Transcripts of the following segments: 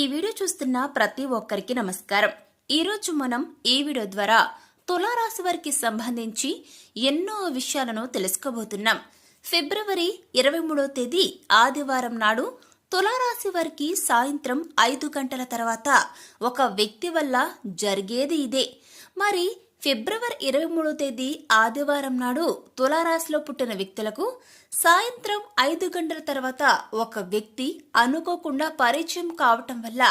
ఈ వీడియో చూస్తున్న ప్రతి ఒక్కరికి నమస్కారం. ఈరోజు మనం ఈ వీడియో ద్వారా తులారాశి వారికి సంబంధించి ఎన్నో విషయాలను తెలుసుకోబోతున్నాం. ఫిబ్రవరి ఇరవై మూడో తేదీ ఆదివారం నాడు తులారాశి వారికి సాయంత్రం ఐదు గంటల తర్వాత ఒక వ్యక్తి వల్ల జరిగేది ఇదే. మరి ఫిబ్రవరి ఇరవై మూడో తేదీ ఆదివారం నాడు తులారాశిలో పుట్టిన వ్యక్తులకు సాయంత్రం ఐదు గంటల తర్వాత ఒక వ్యక్తి అనుకోకుండా పరిచయం కావటం వల్ల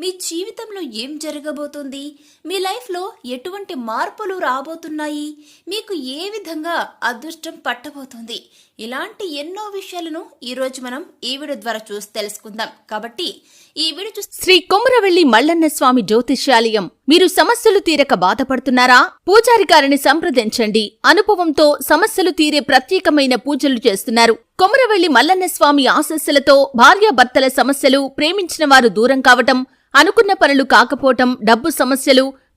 మీ జీవితంలో ఏం జరగబోతుంది? మీ లైఫ్లో ఎటువంటి మార్పులు రాబోతున్నాయి? మీకు ఏ విధంగా అదృష్టం పట్టబోతుంది? ఇలాంటి ఎన్నో విషయాలను ఈరోజు మనం ఈ వీడియో ద్వారా చూసి తెలుసుకుందాం. కాబట్టి ఈ వీడియో చూసి శ్రీ కొమరవెల్లి మల్లన్న స్వామి జ్యోతిష్యాలయం మీరు సమస్యలు తీరక బాధపడుతున్నారా? పూజారి గారిని సంప్రదించండి. అనుభవంతో సమస్యలు తీరే ప్రత్యేకమైన పూజలు చేస్తున్నారు. కొమరవెల్లి మల్లన్న స్వామి ఆశస్సులతో భార్యాభర్తల సమస్యలు ప్రేమించిన వారు దూరం కావటం అనుకున్న పనులు కాకపోవటం డబ్బు సమస్యలు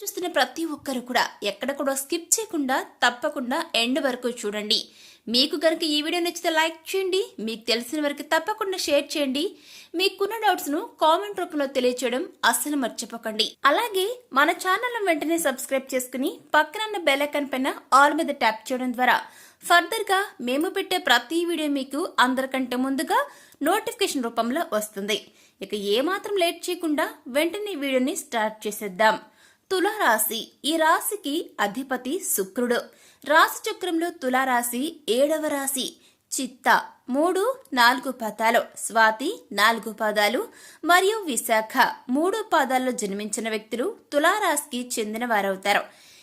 చూస్తున్న ప్రతి ఒక్కరు కూడా ఎక్కడ కూడా స్కిప్ చేయకుండా తప్పకుండా ఎండ్ వరకు చూడండి. మీకు కనుక ఈ వీడియో నచ్చితే లైక్ చేయండి. మీకు తెలిసిన వరకు తప్పకుండా షేర్ చేయండి. మీకున్న డౌట్స్ను కామెంట్ రూపంలో తెలియచేయడం అస్సలు మర్చిపోకండి. అలాగే మన ఛానల్ను వెంటనే సబ్స్క్రైబ్ చేసుకుని పక్కనన్న బెల్ ఐకాన్ పైన ఆల్ మీద ట్యాప్ చేయడం ద్వారా ఫర్దర్గా మేము పెట్టే ప్రతి వీడియో మీకు అందరికంటే ముందుగా నోటిఫికేషన్ రూపంలో వస్తుంది. ఇక ఏమాత్రం లేట్ చేయకుండా వెంటనే వీడియోని స్టార్ట్ చేసేద్దాం. తులారాశి ఈ రాశికి అధిపతి శుక్రుడు. రాశి చక్రంలో తులారాశి ఏడవ రాశి. చిత్త మూడు నాలుగు పదాలు. స్వాతి నాలుగు పదాలు. మరియు విశాఖ మూడు పదాల్లో జన్మించిన వ్యక్తులు తులారాశికి చెందిన వారవుతారు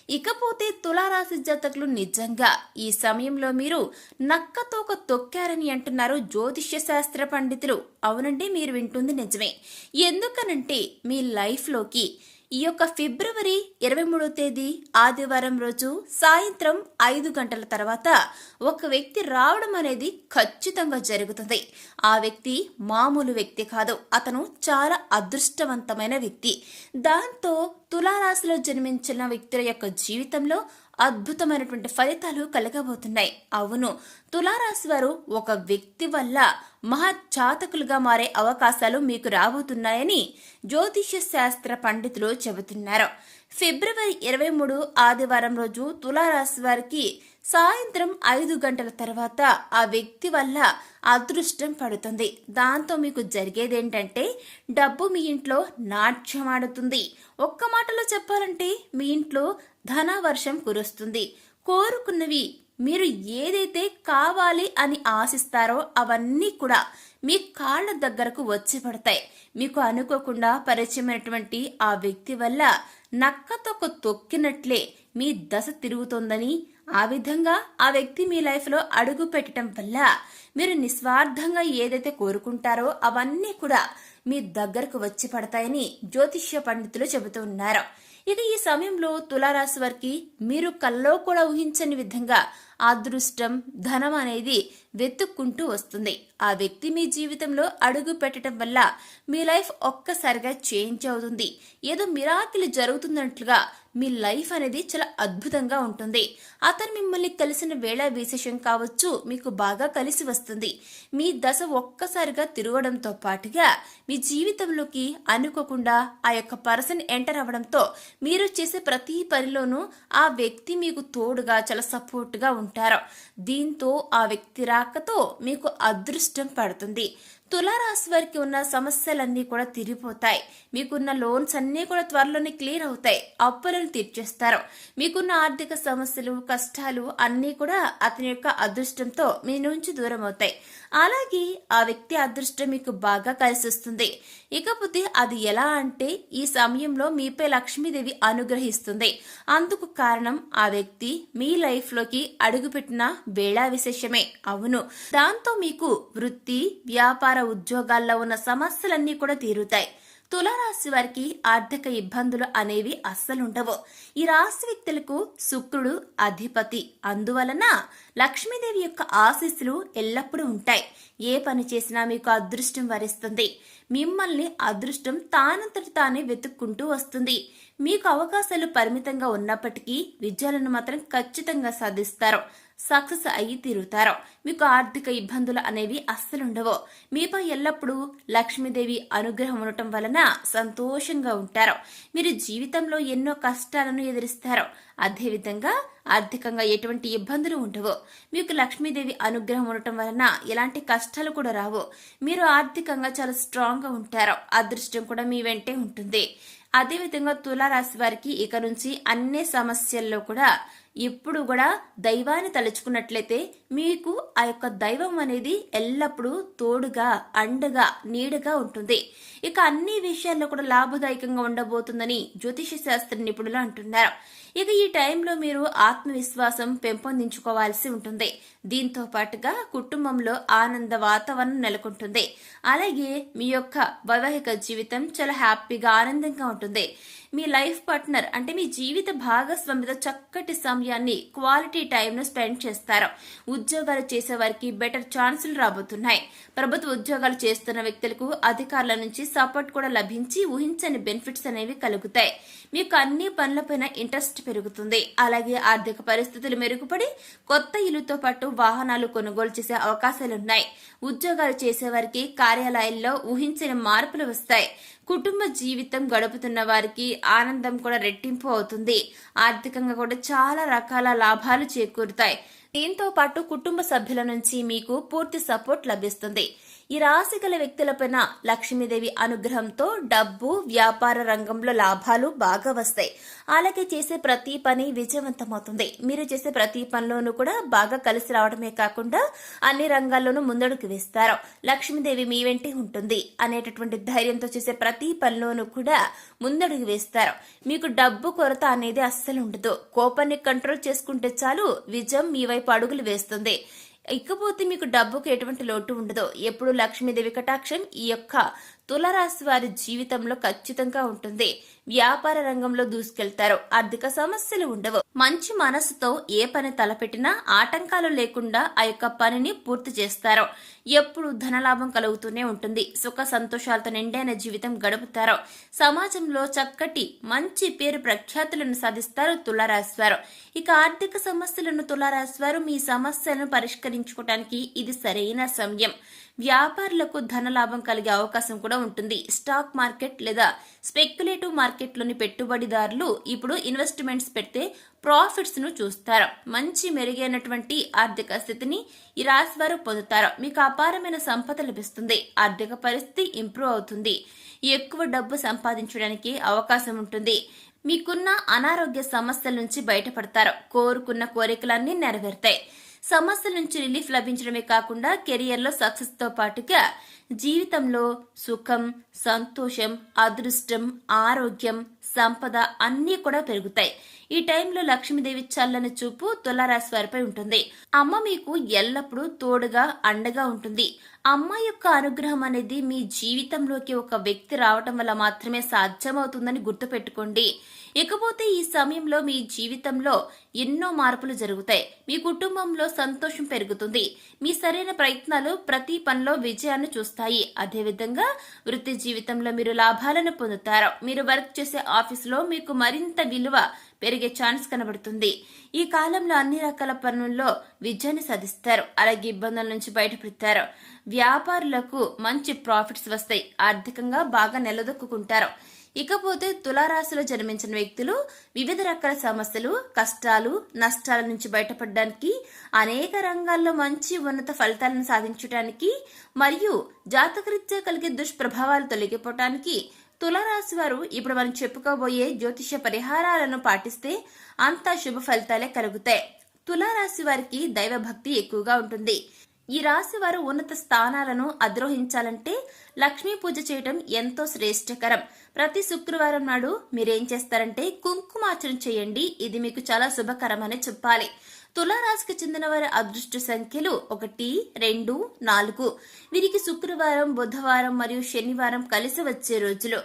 ఇకపోతే తులారాశి జాతకులు నిజంగా ఈ సమయంలో మీరు నక్కతోక తొక్కారని అంటున్నారు జ్యోతిష్య శాస్త్ర పండితులు. అవునండి మీరు వింటుంది నిజమే. ఎందుకనంటే మీ లైఫ్లోకి ఈ యొక్క ఫిబ్రవరి ఇరవై మూడో తేదీ ఆదివారం రోజు సాయంత్రం ఐదు గంటల తర్వాత ఒక వ్యక్తి రావడం అనేది ఖచ్చితంగా జరుగుతుంది. ఆ వ్యక్తి మామూలు వ్యక్తి కాదు. అతను చాలా అదృష్టవంతమైన వ్యక్తి. దాంతో తులారాశిలో జన్మించిన వ్యక్తుల యొక్క జీవితంలో అద్భుతమైనటువంటి ఫలితాలు కలగబోతున్నాయి. అవును తులారాశి వారు ఒక వ్యక్తి వల్ల మహాచాతకులుగా మారే అవకాశాలు మీకు రాబోతున్నాయని జ్యోతిష్య శాస్త్ర పండితులు చెబుతున్నారు. ఫిబ్రవరి ఇరవై మూడు ఆదివారం రోజు తులారాశి వారికి సాయంత్రం ఐదు గంటల తర్వాత ఆ వ్యక్తి వల్ల అదృష్టం పడుతుంది. దాంతో మీకు జరిగేదేంటంటే డబ్బు మీ ఇంట్లో నాట్యమాడుతుంది ఒక్క మాటలో చెప్పాలంటే మీ ఇంట్లో ధనవర్షం కురుస్తుంది. కోరుకున్నవి మీరు ఏదైతే కావాలి అని ఆశిస్తారో అవన్నీ కూడా మీ కాళ్ళ దగ్గరకు వచ్చి పడతాయి. మీకు అనుకోకుండా పరిచయమైనటువంటి ఆ వ్యక్తి వల్ల నక్కతొక్క తొక్కినట్లే మీ దశ తిరుగుతోందని ఆ విధంగా ఆ వ్యక్తి మీ లైఫ్లో అడుగు పెట్టడం వల్ల మీరు నిస్వార్థంగా ఏదైతే కోరుకుంటారో అవన్నీ కూడా మీ దగ్గరకు వచ్చి పడతాయని జ్యోతిష్య పండితులు చెబుతూ ఉన్నారు. ఇక ఈ సమయంలో తులారాశి వారికి మీరు కల్లో కూడా ఊహించని విధంగా అదృష్టం ధనం అనేది వెతుక్కుంటూ వస్తుంది. ఆ వ్యక్తి మీ జీవితంలో అడుగు పెట్టడం వల్ల మీ లైఫ్ ఒక్కసారిగా చేంజ్ అవుతుంది. ఏదో మిరాకిల్ జరుగుతున్నట్లుగా మీ లైఫ్ అనేది చాలా అద్భుతంగా ఉంటుంది. అతను మిమ్మల్ని కలిసిన వేళ విశేషం కావచ్చు మీకు బాగా కలిసి వస్తుంది. మీ దశ ఒక్కసారిగా తిరగడంతో పాటుగా మీ జీవితంలోకి అనుకోకుండా ఆ యొక్క పర్సన్ ఎంటర్ అవ్వడంతో మీరు చేసే ప్రతి పనిలోనూ ఆ వ్యక్తి మీకు తోడుగా చాలా సపోర్ట్గా ఉంటుంది ఉంటారు. దీంతో ఆ వ్యక్తి రాకతో మీకు అదృష్టం పడుతుంది. తులారాశి వారికి ఉన్న సమస్యలన్నీ కూడా తిరిగిపోతాయి మీకున్న లోన్స్ అన్నీ కూడా త్వరలోనే క్లియర్ అవుతాయి. అప్పులను తీర్చేస్తారు. మీకున్న ఆర్థిక సమస్యలు కష్టాలు అన్నీ కూడా అతని యొక్క అదృష్టంతో మీ నుంచి దూరం అవుతాయి. అలాగే ఆ వ్యక్తి అదృష్టం మీకు బాగా కలిసి వస్తుంది. ఇకపోతే అది ఎలా అంటే ఈ సమయంలో మీపై లక్ష్మీదేవి అనుగ్రహిస్తుంది. అందుకు కారణం ఆ వ్యక్తి మీ లైఫ్లోకి అడుగుపెట్టిన వేళా విశేషమే. అవును. దాంతో మీకు వృత్తి వ్యాపార ఉద్యోగాల్లో ఉన్న సమస్యలన్నీ కూడా తీరుతాయి. తులారాశి వారికి ఆర్థిక ఇబ్బందులు అనేవి అస్సలుండవు. ఈ రాశి వ్యక్తులకు శుక్రుడు అధిపతి. అందువలన లక్ష్మీదేవి యొక్క ఆశీస్సులు ఎల్లప్పుడూ ఉంటాయి. ఏ పని చేసినా మీకు అదృష్టం వరిస్తుంది. మిమ్మల్ని అదృష్టం తానంతట తానే వెతుక్కుంటూ వస్తుంది. మీకు అవకాశాలు పరిమితంగా ఉన్నప్పటికీ విజయాలను మాత్రం ఖచ్చితంగా సాధిస్తారు. సక్సెస్ అయ్యి తీరుతారు. మీకు ఆర్థిక ఇబ్బందులు అనేవి అస్సలుండవు మీపై ఎల్లప్పుడూ లక్ష్మీదేవి అనుగ్రహం ఉండటం వలన సంతోషంగా ఉంటారు. మీరు జీవితంలో ఎన్నో కష్టాలను ఎదురిస్తారు. అదేవిధంగా ఆర్థికంగా ఎటువంటి ఇబ్బందులు ఉండవు. మీకు లక్ష్మీదేవి అనుగ్రహం ఉండటం వలన ఎలాంటి కష్టాలు కూడా రావు. మీరు ఆర్థికంగా చాలా స్ట్రాంగ్గా ఉంటారు. అదృష్టం కూడా మీ వెంటే ఉంటుంది. అదేవిధంగా తులారాశి వారికి ఇక నుంచి అన్ని సమస్యల్లో కూడా ఇప్పుడు కూడా దైవాన్ని తలుచుకున్నట్లయితే మీకు ఆ యొక్క దైవం అనేది ఎల్లప్పుడూ తోడుగా అండగా నీడగా ఉంటుంది. ఇక అన్ని విషయాల్లో కూడా లాభదాయకంగా ఉండబోతుందని జ్యోతిష శాస్త్ర నిపుణులు అంటున్నారు. ఇక ఈ టైంలో మీరు ఆత్మవిశ్వాసం పెంపొందించుకోవాల్సి ఉంటుంది. దీంతో పాటుగా కుటుంబంలో ఆనంద వాతావరణం నెలకొంటుంది. అలాగే మీ యొక్క వైవాహిక జీవితం చాలా హ్యాపీగా ఆనందంగా ఉంటుంది. మీ లైఫ్ పార్ట్నర్ అంటే మీ జీవిత భాగస్వామితో చక్కటి సమయాన్ని క్వాలిటీ టైంను స్పెండ్ చేస్తారు. ఉద్యోగాలు చేసే వారికి బెటర్ ఛాన్సులు రాబోతున్నాయి. ప్రభుత్వ ఉద్యోగాలు చేస్తున్న వ్యక్తులకు అధికారుల నుంచి సపోర్ట్ కూడా లభించి ఊహించని బెనిఫిట్స్ అనేవి కలుగుతాయి. మీకు అన్ని పనులపైన ఇంట్రెస్ట్ పెరుగుతుంది. అలాగే ఆర్థిక పరిస్థితులు మెరుగుపడి కొత్త ఇల్లుతో పాటు వాహనాలు కొనుగోలు చేసే అవకాశాలున్నాయి. ఉద్యోగాలు చేసేవారికి కార్యాలయాల్లో ఊహించిన మార్పులు వస్తాయి. కుటుంబ జీవితం గడుపుతున్న వారికి ఆనందం కూడా రెట్టింపు అవుతుంది. ఆర్థికంగా కూడా చాలా రకాల లాభాలు చేకూరుతాయి. దీంతో పాటు కుటుంబ సభ్యుల నుంచి మీకు పూర్తి సపోర్ట్ లభిస్తుంది. ఈ రాశి గల వ్యక్తులపైన లక్ష్మీదేవి అనుగ్రహంతో డబ్బు వ్యాపార రంగంలో లాభాలు బాగా వస్తాయి. అలాగే చేసే ప్రతి పని విజయవంతమవుతుంది. మీరు చేసే ప్రతి పనిలోనూ కూడా బాగా కలిసి రావడమే కాకుండా అన్ని రంగాల్లోనూ ముందడుగు వేస్తారు. లక్ష్మీదేవి మీ వెంటే ఉంటుంది అనేటటువంటి ధైర్యంతో చేసే ప్రతి పనిలోనూ కూడా ముందడుగు వేస్తారు. మీకు డబ్బు కొరత అనేది అస్సలు ఉండదు. కోపాన్ని కంట్రోల్ చేసుకుంటే చాలు విజయం మీ వైపు అడుగులు వేస్తుంది. ఇకపోతే మీకు డబ్బుకు ఎటువంటి లోటు ఉండదు. ఎప్పుడు లక్ష్మీదేవి కటాక్షం ఈ యొక్క తులరాశి వారి జీవితంలో ఖచ్చితంగా ఉంటుంది. వ్యాపార రంగంలో దూసుకెళ్తారు. ఆర్థిక సమస్యలు ఉండవు. మంచి మనసుతో ఏ పని తలపెట్టినా ఆటంకాలు లేకుండా ఆ యొక్క పనిని పూర్తి చేస్తారు. ఎప్పుడు ధనలాభం కలుగుతూనే ఉంటుంది. సుఖ సంతోషాలతో నిండైన జీవితం గడుపుతారు. సమాజంలో చక్కటి మంచి పేరు ప్రఖ్యాతులను సాధిస్తారు తులారాశి వారు. ఇక ఆర్థిక సమస్యలను తులారాశి వారు మీ సమస్యలను పరిష్కరించుకోవడానికి ఇది సరైన సమయం. వ్యాపారులకు ధనలాభం కలిగే అవకాశం కూడా ఉంటుంది. స్టాక్ మార్కెట్ లేదా స్పెక్యులేటివ్ మార్కెట్లోని పెట్టుబడిదారులు ఇప్పుడు ఇన్వెస్ట్మెంట్స్ పెడితే ప్రాఫిట్స్ను చూస్తారు. మంచి మెరుగైనటువంటి ఆర్థిక స్థితిని ఈ రాశి వారు పొందుతారు. మీకు అపారమైన సంపద లభిస్తుంది. ఆర్థిక పరిస్థితి ఇంప్రూవ్ అవుతుంది. ఎక్కువ డబ్బు సంపాదించడానికి అవకాశం ఉంటుంది. మీకున్న అనారోగ్య సమస్యల నుంచి బయటపడతారు. కోరుకున్న కోరికలన్నీ నెరవేరుతాయి. సమస్యల నుంచి రిలీఫ్ లభించడమే కాకుండా కెరియర్లో సక్సెస్తో పాటుగా జీవితంలో సుఖం సంతోషం అదృష్టం ఆరోగ్యం సంపద అన్నీ కూడా పెరుగుతాయి. ఈ టైంలో లక్ష్మీదేవి చల్లని చూపు తులారాశి వారిపై ఉంటుంది. అమ్మ మీకు ఎల్లప్పుడూ తోడుగా అండగా ఉంటుంది. అమ్మ యొక్క అనుగ్రహం అనేది మీ జీవితంలోకి ఒక వ్యక్తి రావటం వల్ల మాత్రమే సాధ్యమవుతుందని గుర్తుపెట్టుకోండి. ఇకపోతే ఈ సమయంలో మీ జీవితంలో ఎన్నో మార్పులు జరుగుతాయి. మీ కుటుంబంలో సంతోషం పెరుగుతుంది. మీ సరైన ప్రయత్నాలు ప్రతి పనిలో విజయాన్ని చూస్తాయి. అదేవిధంగా వృత్తి జీవితంలో మీరు లాభాలను పొందుతారు. మీరు వర్క్ చేసే ఆఫీసులో మీకు మరింత విలువ పెరిగే ఛాన్స్ కనబడుతుంది. ఈ కాలంలో అన్ని రకాల పనుల్లో విజయాన్ని సాధిస్తారు. అలాగే ఇబ్బందుల నుంచి బయటపడతారు. వ్యాపారులకు మంచి ప్రాఫిట్స్ వస్తాయి. ఆర్థికంగా బాగా నిలదొక్కుంటారు ఇకపోతే తులారాశిలో జన్మించిన వ్యక్తులు వివిధ రకాల సమస్యలు కష్టాలు నష్టాల నుంచి బయటపడడానికి అనేక రంగాల్లో మంచి ఉన్నత ఫలితాలను సాధించడానికి మరియు జాతకరీత్యా కలిగే దుష్ప్రభావాలు తొలగిపోవటానికి తులారాశి వారు ఇప్పుడు మనం చెప్పుకోబోయే జ్యోతిష పరిహారాలను పాటిస్తే అంతా శుభ ఫలితాలే కలుగుతాయి. తులారాశి వారికి దైవభక్తి ఎక్కువగా ఉంటుంది. ఈ రాశి వారు ఉన్నత స్థానాలను అధిరోహించాలంటే లక్ష్మీ పూజ చేయటం ఎంతో శ్రేష్టకరం. ప్రతి శుక్రవారం నాడు మీరేం చేస్తారంటే కుంకుమార్చన చేయండి. ఇది మీకు చాలా శుభకరం అని చెప్పాలి. తులారాశికి చెందిన వారి అదృష్ట సంఖ్యలు ఒకటి రెండు నాలుగు. వీరికి శుక్రవారం బుధవారం మరియు శనివారం కలిసి వచ్చే రోజులు.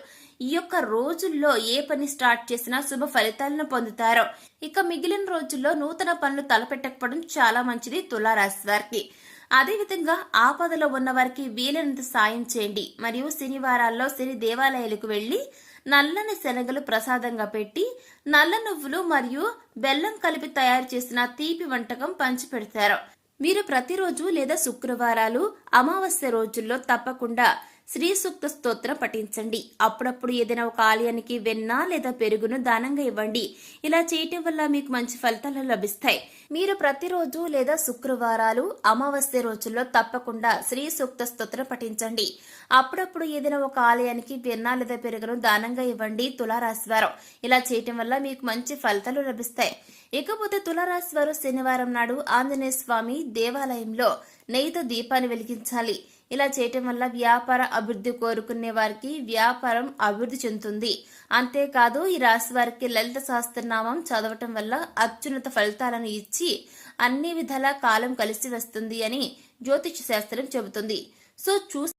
ఈ యొక్క రోజుల్లో ఏ పని స్టార్ట్ చేసినా శుభ ఫలితాలను పొందుతారు. ఇక మిగిలిన రోజుల్లో నూతన పనులు తలపెట్టకపోవడం చాలా మంచిది తులారాశి వారికి. అదేవిధంగా ఆపదలో ఉన్న వారికి వీలైనంత సాయం చేయండి. మరియు శనివారాల్లో శని దేవాలయాలకు వెళ్ళి నల్లని శనగలు ప్రసాదంగా పెట్టి నల్ల నువ్వులు మరియు బెల్లం కలిపి తయారు చేసిన తీపి వంటకం పంచిపెడతారు. మీరు ప్రతిరోజు లేదా శుక్రవారాలు అమావాస్య రోజుల్లో తప్పకుండా శ్రీ సూక్త స్తోత్రం పఠించండి. అప్పుడప్పుడు ఏదైనా ఒక ఆలయానికి వెన్న లేదా పెరుగును దానంగా ఇవ్వండి. ఇలా చేయటం వల్ల మీకు మంచి ఫలితాలు లభిస్తాయి. మీరు ప్రతిరోజు లేదా శుక్రవారాలు అమావాస్య రోజుల్లో తప్పకుండా శ్రీ సూక్త స్తోత్రం పఠించండి. అప్పుడప్పుడు ఏదైనా ఒక ఆలయానికి వెన్న లేదా పెరుగును దానంగా ఇవ్వండి. తులారాశి వారం ఇలా చేయటం వల్ల మీకు మంచి ఫలితాలు లభిస్తాయి. ఇకపోతే తులారాశి వారు శనివారం నాడు ఆంజనేయ స్వామి దేవాలయంలో నెయ్యితో దీపాన్ని వెలిగించాలి. ఇలా చేయటం వల్ల వ్యాపార అభివృద్ధి కోరుకునే వారికి వ్యాపారం అభివృద్ధి చెందుతుంది. అంతేకాదు ఈ రాశి వారికి లలిత సహస్రనామం చదవటం వల్ల అత్యున్నత ఫలితాలను ఇచ్చి అన్ని విధాల కాలం కలిసి వస్తుంది అని జ్యోతిష శాస్త్రం చెబుతుంది. సో చూసి